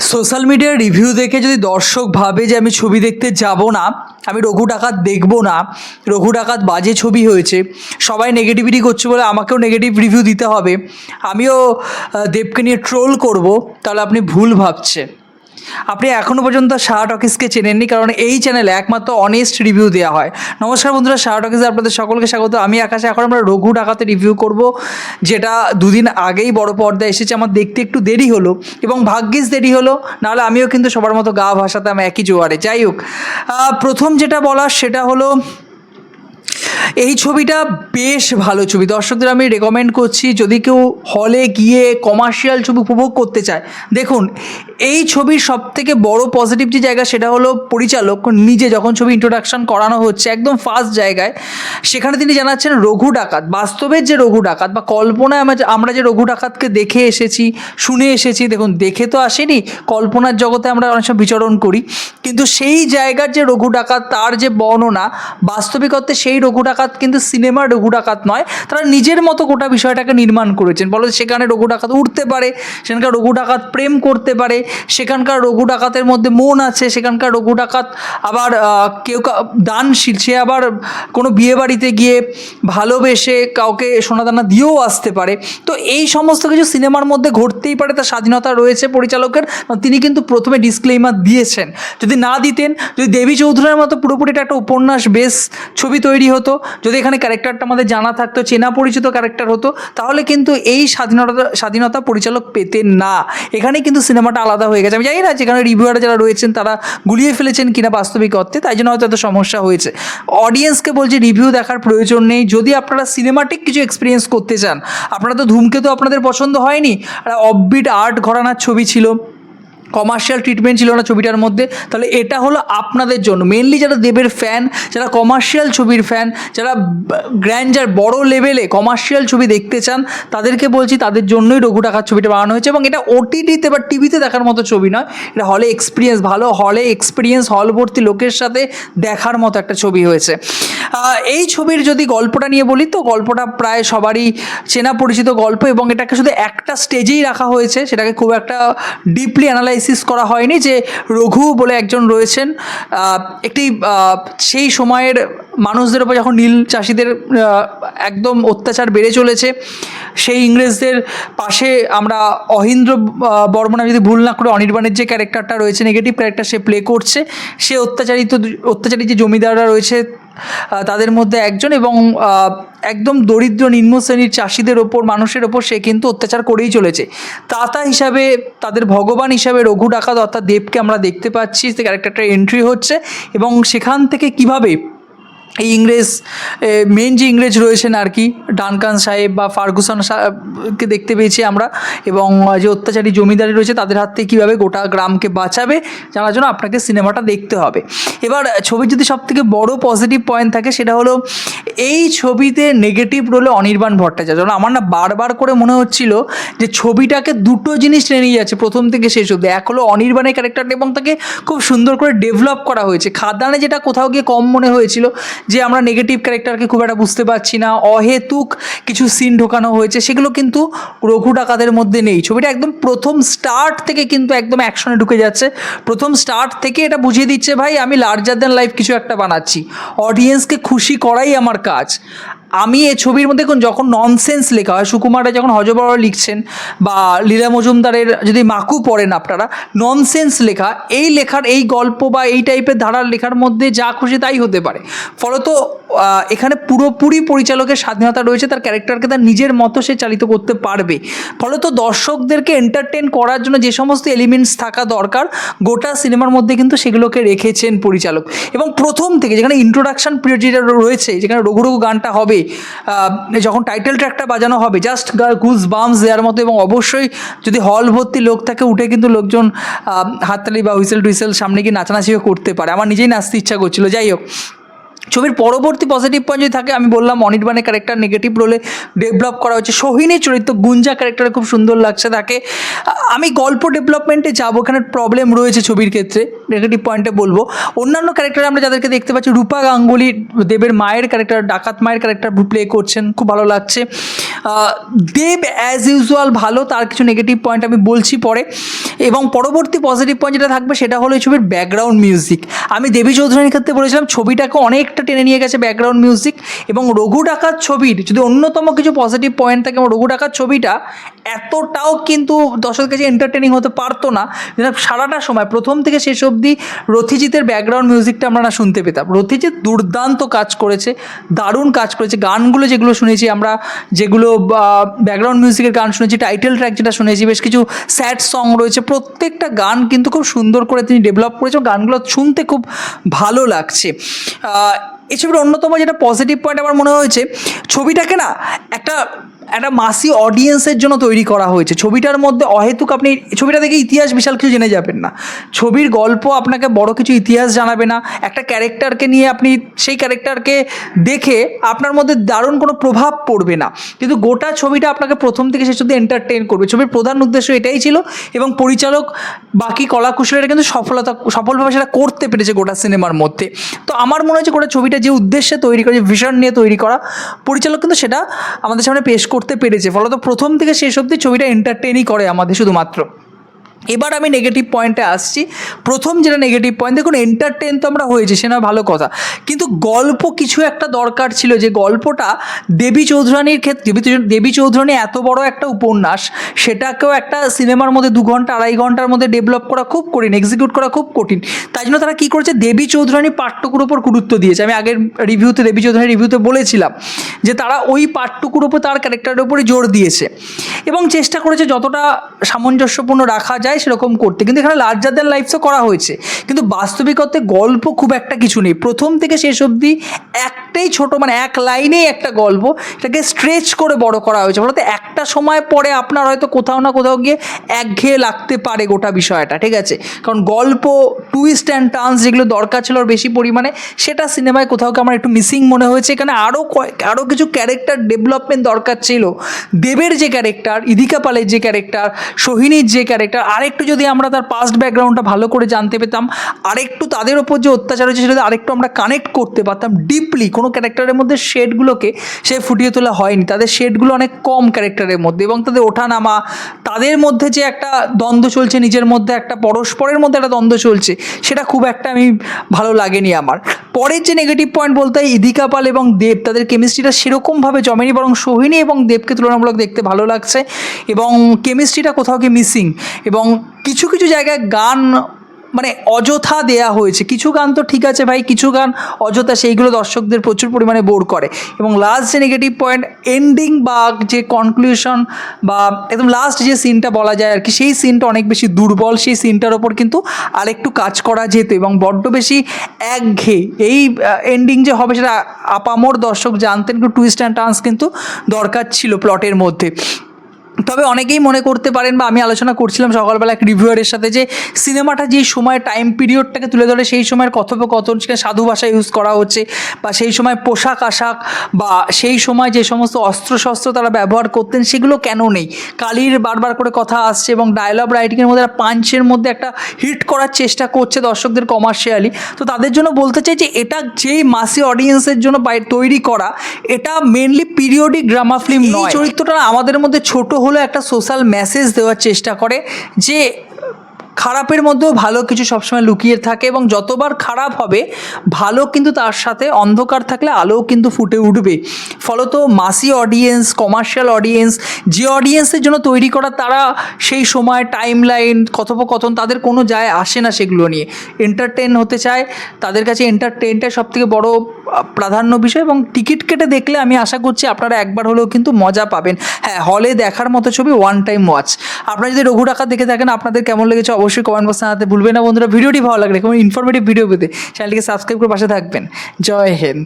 Social মিডিয়ার review দেখে যদি দর্শক ভাবে যে আমি ছবি দেখতে যাব না, আমি রঘু ডাকাত দেখব না, রঘু ডাকাত বাজে ছবি হয়েছে, সবাই নেগেটিভিটি করছে বলে আমাকেও নেগেটিভ রিভিউ দিতে হবে, আমিও দেবকে নিয়ে ট্রোল করব, তাহলে আপনি ভুল ভাবছেন আপনি এখনও পর্যন্ত শাহ টকিসকে চেনেননি, কারণ এই চ্যানেলে একমাত্র অনেস্ট রিভিউ দেওয়া হয়। নমস্কার বন্ধুরা, শাহ টকিসে আপনাদের সকলকে স্বাগত। আমি আকাশে, এখন আমরা রঘু ঢাকাতে রিভিউ করব, যেটা দুদিন আগেই বড় পর্দায় এসেছে। আমার দেখতে একটু দেরি হলো এবং ভাগ্যিস দেরি হলো, নাহলে আমিও কিন্তু সবার মতো গা ভাসাতে আমি একই জোয়ারে। যাই হোক প্রথম যেটা বলার সেটা হলো এই ছবিটা বেশ ভালো ছবি। দর্শকদের আমি রেকমেন্ড করছি, যদি কেউ হলে গিয়ে কমার্শিয়াল ছবি উপভোগ করতে চায়, দেখুন, এই ছবির সব থেকে বড় পজিটিভ যে জায়গা সেটা হলো পরিচালক। নিজে যখন ছবি ইন্ট্রোডাকশন করানো হচ্ছে, একদম ফার্স্ট জায়গায়, সেখানে তিনি জানাচ্ছেন, রঘু ডাকাত। বাস্তবের যে রঘু ডাকাত বা কল্পনায় আমরা যে- আমরা যে রঘু ডাকাতকে দেখে এসেছি, শুনে এসেছি, দেখুন, দেখে তো আসেনি, কল্পনার জগতে আমরা অনেক সময় বিচরণ করি, কিন্তু সেই জায়গার যে রঘু ডাকাত, তার যে বর্ণনা বাস্তবিকতে সেই রঘু ডাকাত কিন্তু সিনেমার রঘু ডাকাত নয়, তারা নিজের মতো গোটা বিষয়টাকে নির্মাণ করেছেন। বলো সেখানে রঘু ডাকাত উঠতে পারে, সেখানকার রঘু ডাকাত প্রেম করতে পারে, সেখানকার রঘু ডাকাতের মধ্যে মন আছে, সেখানকার রঘু ডাকাত আবার কেউ দানশীল, সে আবার কোনো বিয়ে বাড়িতে গিয়ে ভালোবেসে কাউকে সোনাদানা দিয়েও আসতে পারে। তো এই সমস্ত কিছু সিনেমার মধ্যে ঘটতেই পারে, তার স্বাধীনতা রয়েছে পরিচালকের। তিনি কিন্তু প্রথমে ডিসক্লেইমার দিয়েছেন। যদি না দিতেন, যদি দেবী চৌধুরীর মতো পুরোপুরি একটা উপন্যাস বেশ ছবি তৈরি হতো যদি এখানে ক্যারেক্টারটা আমাদের জানা থাকতো, চেনা পরিচিত ক্যারেক্টার হতো, তাহলে কিন্তু এই স্বাধীনতা স্বাধীনতা পরিচালক পেতেন না। এখানেই কিন্তু সিনেমাটা আলাদা হয়ে গেছে। আমি জানি না যেখানে রিভিউয়ার যারা রয়েছেন, তারা গুলিয়ে ফেলেছেন কিনা বাস্তবিক অর্থে, তাই জন্য হয়তো এত সমস্যা হয়েছে। অডিয়েন্সকে বলছি রিভিউ দেখার প্রয়োজন নেই। যদি আপনারা সিনেমাটিক কিছু এক্সপিরিয়েন্স করতে চান, আপনারা তো ধূমকেতু আপনাদের পছন্দ হয়নি। আর অফবিট আর্ট ঘরানার ছবি ছিল। কমার্শিয়াল ট্রিটমেন্ট ছিল না ছবিটার মধ্যে, তাহলে এটা হলো আপনাদের জন্য। মেনলি যারা দেবের ফ্যান যারা কমার্শিয়াল ছবির ফ্যান যারা গ্র্যান্ডার বড় লেভেলে কমার্শিয়াল ছবি দেখতে চান, তাদেরকে বলছি তাদের জন্যই রঘু টাকার ছবিটা বানানো হয়েছে এবং এটা ওটিটিতে বা টিভিতে দেখার মতো ছবি নয়। এটা হলে এক্সপিরিয়েন্স ভালো হলে এক্সপিরিয়েন্স হলভর্তি লোকের সাথে দেখার মতো একটা ছবি হয়েছে। এই ছবির যদি গল্পটা নিয়ে বলি, তো গল্পটা প্রায় সবারই চেনা পরিচিত গল্প এবং এটাকে শুধু একটা স্টেজেই রাখা হয়েছে। সেটাকে খুব একটা ডিপলি অ্যানালাইসিস করা হয়নি যে রঘু বলে একজন রয়েছেন। একটি সেই সময়ের মানুষদের উপর যখন নীল চাষিদের একদম অত্যাচার বেড়ে চলেছে, সেই ইংরেজদের পাশে আমরা অহিন্দ্র বর্মন যদি ভুল না করে অনির্বাণের যে ক্যারেক্টারটা রয়েছে নেগেটিভ ক্যারেক্টার সে প্লে করছে, সে অত্যাচারিত, অত্যাচারী যে জমিদাররা রয়েছে তাদের মধ্যে একজন এবং একদম দরিদ্র নিম্ন শ্রেণির চাষিদের ওপর, মানুষের ওপর সে কিন্তু অত্যাচার করেই চলেছে। তাতা হিসাবে, তাদের ভগবান হিসাবে রঘু ডাকাত অর্থাৎ দেবকে আমরা দেখতে পাচ্ছি। সে ক্যারেক্টারটা এন্ট্রি হচ্ছে এবং সেখান থেকে কীভাবে এই ইংরেজ মেন যে ইংরেজ রয়েছেন আর কি ডানকান সাহেব বা ফার্গুসন সাহেবকে দেখতে পেয়েছি আমরা এবং যে অত্যাচারী জমিদারি রয়েছে তাদের হাত থেকে কীভাবে গোটা গ্রামকে বাঁচাবে জানার জন্য আপনাকে সিনেমাটা দেখতে হবে। এবার ছবির যদি সব থেকে বড় পজিটিভ পয়েন্ট থাকে সেটা হলো এই ছবিতে নেগেটিভ রোলে অনির্বাণ ভট্টাচার্য। কারণ আমার না বারবার করে মনে হচ্ছিল যে ছবিটাকে দুটো জিনিস টেনে নিয়ে যাচ্ছে, প্রথম থেকে শেষ অব্দি এক হলো অনির্বাণের ক্যারেক্টারটা এবং তাকে খুব সুন্দর করে ডেভেলপ করা হয়েছে। খাদানে যেটা কোথাও গিয়ে কম মনে হয়েছিল যে আমরা নেগেটিভ ক্যারেক্টারকে খুব একটা বুঝতে পারছি না, অহেতুক কিছু সিন ঢোকানো হয়েছে, সেগুলো কিন্তু রঘু ডাকাতের মধ্যে নেই। ছবিটা একদম প্রথম স্টার্ট থেকে কিন্তু একদম অ্যাকশনে ঢুকে যাচ্ছে। প্রথম স্টার্ট থেকে এটা বুঝিয়ে দিচ্ছে, ভাই, আমি লার্জার দ্যান লাইফ কিছু একটা বানাচ্ছি। অডিয়েন্সকে খুশি করাই আমার কাজ। আমি এই ছবির মধ্যে যখন ননসেন্স লেখা হয় সুকুমারে যখন হজবর লিখছেন, বা লীলা মজুমদারের যদি মাকু পড়েন আপনারা ননসেন্স লেখা, এই লেখার, এই গল্প বা এই টাইপের ধারার লেখার মধ্যে যা খুশি তাই হতে পারে। ফলত এখানে পুরোপুরি পরিচালকের স্বাধীনতা রয়েছে, তার ক্যারেক্টারকে তার নিজের মতো সে চালিত করতে পারবে। ফলত, দর্শকদেরকে এন্টারটেন করার জন্য যে সমস্ত এলিমেন্টস থাকা দরকার, গোটা সিনেমার মধ্যে কিন্তু সেগুলোকে রেখেছেন পরিচালক। এবং প্রথম থেকে যেখানে ইন্ট্রোডাকশন পিরিয়ড যেটা রয়েছে, যেখানে রঘু রঘু গানটা হবে আহ, যখন টাইটেল ট্র্যাকটা বাজানো হবে জাস্ট গুজ বামস দেওয়ার মতো এবং অবশ্যই যদি হল ভর্তি লোক থাকে উঠে কিন্তু লোকজন হাততালি বা হুইসেল টুইসেল সামনে গিয়ে নাচানাচিও করতে পারে। আমার নিজেই নাচতে ইচ্ছা করছিল। যাই হোক ছবির পরবর্তী পজিটিভ পয়েন্ট যদি থাকে, আমি বললাম অনির্বাণের ক্যারেক্টার নেগেটিভ রোলে ডেভেলপ করা হচ্ছে সোহিনী চরিত্র গুঞ্জা ক্যারেক্টার খুব সুন্দর লাগছে তাকে। আমি গল্প ডেভেলপমেন্টে যাব, এখানে প্রবলেম রয়েছে ছবির ক্ষেত্রে নেগেটিভ পয়েন্টে বলব। অন্যান্য ক্যারেক্টার আমরা যাদেরকে দেখতে পাচ্ছি, রূপা গাঙ্গুলি, দেবের মায়ের ক্যারেক্টার ডাকাত মায়ের ক্যারেক্টার প্লে করছেন, খুব ভালো লাগছে। দেব অ্যাজ ইউজুয়াল ভালো, তার কিছু নেগেটিভ পয়েন্ট আমি বলছি পরে। এবং পরবর্তী পজিটিভ পয়েন্ট যেটা থাকবে, সেটা হলো এই ছবির ব্যাকগ্রাউন্ড মিউজিক আমি দেবী চৌধুরীর ক্ষেত্রে বলেছিলাম, ছবিটাকে অনেকটা টেনে নিয়ে গেছে ব্যাকগ্রাউন্ড মিউজিক এবং রঘু ডাকাত ছবির, যদি অন্যতম কিছু পজিটিভ পয়েন্ট থাকে, এবং রঘু ডাকাত ছবিটা এতটাও কিন্তু দর্শকের কাছে এন্টারটেনিং হতে পারতো না সারাটা সময়, প্রথম থেকে শেষ অবধি রথিজিতের ব্যাকগ্রাউন্ড মিউজিকটা আমরা না শুনতে পেতাম। রথিজিৎ দুর্দান্ত কাজ করেছে, দারুণ কাজ করেছে, গানগুলো যেগুলো শুনেছি আমরা, যেগুলো ব্যাকগ্রাউন্ড মিউজিকের গান শুনেছি টাইটেল ট্র্যাক যেটা শুনেছি, বেশ কিছু স্যাড সং রয়েছে। প্রত্যেকটা গান কিন্তু খুব সুন্দর করে তিনি ডেভেলপ করেছে এবং গানগুলো শুনতে খুব ভালো লাগছে। এই ছবির অন্যতম যেটা পজিটিভ পয়েন্ট আমার মনে হয়েছে, ছবিটাকে না একটা একটা মাসি অডিয়েন্সের জন্য তৈরি করা হয়েছে। ছবিটার মধ্যে অহেতুক আপনি, ছবিটা দেখে ইতিহাস বিশাল কিছু জেনে যাবেন না। ছবির গল্প আপনাকে বড় কিছু ইতিহাস জানাবে না। একটা ক্যারেক্টারকে নিয়ে আপনি, সেই ক্যারেক্টারকে দেখে আপনার মধ্যে দারুণ কোনো প্রভাব পড়বে না। কিন্তু গোটা ছবিটা আপনাকে প্রথম থেকে শেষ অব্দি এন্টারটেন করবে। ছবির প্রধান উদ্দেশ্য এটাই ছিল এবং পরিচালক বাকি কলাকুশলীরা কিন্তু সফলতা, সফলভাবে সেটা করতে পেরেছে গোটা সিনেমার মধ্যে। তো আমার মনে হচ্ছে গোটা ছবিটা যে উদ্দেশ্যে তৈরি করা, যে ভিশন নিয়ে তৈরি করা, পরিচালক কিন্তু সেটা আমাদের সামনে পেশ করতে পেরেছে। ফলত প্রথম থেকে শেষ অবধি ছবিটা এন্টারটেনই করে আমাদের শুধুমাত্র। এবার আমি নেগেটিভ পয়েন্টে আসছি। প্রথম যেটা নেগেটিভ পয়েন্ট দেখুন এন্টারটেন তো আমরা হয়েছি, সে না ভালো কথা। কিন্তু গল্প কিছু একটা দরকার ছিল যে গল্পটা দেবী চৌধুরানীর ক্ষেত্রে দেবী চৌধুরানী এত বড় একটা উপন্যাস, সেটাকেও একটা সিনেমার মধ্যে দু ঘণ্টা, আড়াই ঘণ্টার মধ্যে ডেভেলপ করা খুব কঠিন এক্সিকিউট করা খুব কঠিন। তাই জন্য তারা কী করেছে? দেবী চৌধুরানী পাঠটুকুর ওপর গুরুত্ব দিয়েছে। আমি আগের রিভিউতে দেবী চৌধুরানী রিভিউতে বলেছিলাম যে তারা ওই পাঠটুকুর ওপর তার ক্যারেক্টারের উপরে জোর দিয়েছে। এবং চেষ্টা করেছে যতটা সামঞ্জস্যপূর্ণ রাখা যায় সেরকম করতে। কিন্তু এখানে লার্জার দ্যান লাইফসও করা হয়েছে। কিন্তু বাস্তবিকতে গল্প খুব একটা কিছু নেই। প্রথম থেকে শেষ অবধি একটাই ছোট মানে এক লাইনেই একটা গল্প এটাকে স্ট্রেচ করে বড় করা হয়েছে। বলতে একটা সময় পরে আপনার হয়তো কোথাও না কোথাও গিয়ে একঘেয়ে লাগতে পারে গোটা বিষয়টা, ঠিক আছে? কারণ গল্প টুইস্ট অ্যান্ড টার্নস যেগুলো দরকার ছিল বেশি পরিমাণে, সেটা সিনেমায় কোথাও কি আমার একটু মিসিং মনে হয়েছে? এখানে আরও কয়েক আরও কিছু ক্যারেক্টার ডেভেলপমেন্ট দরকার ছিল। দেবের যে ক্যারেক্টার ইদিকা পালের যে ক্যারেক্টার সোহিনীর যে ক্যারেক্টার আরেকটু যদি আমরা তার পাস্ট ব্যাকগ্রাউন্ডটা ভালো করে জানতে পেতাম, আরেকটু তাদের ওপর যে অত্যাচার হয়েছে সেটা আরেকটু আমরা কানেক্ট করতে পারতাম ডিপলি কোনো ক্যারেক্টারের মধ্যে শেডগুলোকে সে ফুটিয়ে তোলা হয়নি। তাদের শেডগুলো অনেক কম ক্যারেক্টারের মধ্যে এবং তাদের ওঠানামা, তাদের মধ্যে যে একটা দ্বন্দ্ব চলছে, নিজের মধ্যে একটা পরস্পরের মধ্যে একটা দ্বন্দ্ব চলছে, সেটা খুব একটা আমি ভালো লাগেনি আমার। পরের যে নেগেটিভ পয়েন্ট বলতে হয়, ইদিকা পাল এবং দেব, তাদের কেমিস্ট্রিটা সেরকমভাবে জমেনি, বরং সোহিনী এবং দেবকে তুলনামূলক দেখতে ভালো লাগছে এবং কেমিস্ট্রিটা কোথাও কি মিসিং এবং কিছু কিছু জায়গায় গান মানে অযথা দেয়া হয়েছে। কিছু গান তো ঠিক আছে ভাই, কিছু গান অযথা সেইগুলো দর্শকদের প্রচুর পরিমাণে বোর করে। এবং লাস্ট যে নেগেটিভ পয়েন্ট এন্ডিং বা যে কনক্লুশন বা একদম লাস্ট যে সিনটা বলা যায় আর কি, সেই সিনটা অনেক বেশি দুর্বল। সেই সিনটার ওপর কিন্তু আরেকটু কাজ করা যেত এবং বড্ড বেশি একঘেয়ে এই এন্ডিং যে হবে সেটা আপামোর দর্শক জানতেন কিন্তু টুইস্ট অ্যান্ড টার্নস কিন্তু দরকার ছিল প্লটের মধ্যে। তবে অনেকেই মনে করতে পারেন বা আমি আলোচনা করছিলাম সকালবেলা এক রিভিউয়ারের সাথে যে সিনেমাটা যে সময় টাইম পিরিয়ডটাকে তুলে ধরে সেই সময়ের কথোপকথন সেখানে সাধু ভাষা ইউজ করা হচ্ছে বা সেই সময় পোশাক আশাক বা সেই সময় যে সমস্ত অস্ত্রশস্ত্র তারা ব্যবহার করতেন সেগুলো কেন নেই? কালির বারবার করে কথা আসছে এবং ডায়লগ রাইটিংয়ের মধ্যে একটা পাঞ্চের মধ্যে একটা হিট করার চেষ্টা করছে দর্শকদের কমার্শিয়ালি তো তাদের জন্য বলতে চাই যে এটা যেই মাসি অডিয়েন্সের জন্য তৈরি করা এটা মেনলি পিরিয়ডিক ড্রামা ফিল্ম নয়। চরিত্রটা আমাদের মধ্যে ছোট হলেও একটা সোশ্যাল মেসেজ দেওয়ার চেষ্টা করে যে খারাপের মধ্যেও ভালো কিছু সবসময় লুকিয়ে থাকে এবং যতবার খারাপ হবে, ভালো কিন্তু তার সাথে অন্ধকার থাকলে আলোও কিন্তু ফুটে উঠবে। ফলত মাসি অডিয়েন্স কমার্শিয়াল অডিয়েন্স যে অডিয়েন্সের জন্য তৈরি করা তারা সেই সময় টাইম লাইন কথোপকথন তাদের কোনো যায় আসে না সেগুলো নিয়ে। এন্টারটেন হতে চায়, তাদের কাছে এন্টারটেনটাই সব থেকে বড় প্রাধান্য বিষয় এবং টিকিট কেটে দেখলে আমি আশা করছি আপনারা একবার হলেও কিন্তু মজা পাবেন। হ্যাঁ হলে দেখার মতো ছবি ওয়ান টাইম ওয়াচ আপনারা যদি রঘু ডাকা দেখে থাকেন, আপনাদের কেমন লেগেছে অবশ্যই কমেন্ট বক্সে জানাতে ভুলবেন না বন্ধুরা। ভিডিওটি ভালো লাগলে, কোনো ইনফরমেটিভ ভিডিও পেতে চ্যানেলটিকে সাবস্ক্রাইব করে পাশে থাকবেন। জয় হিন্দ।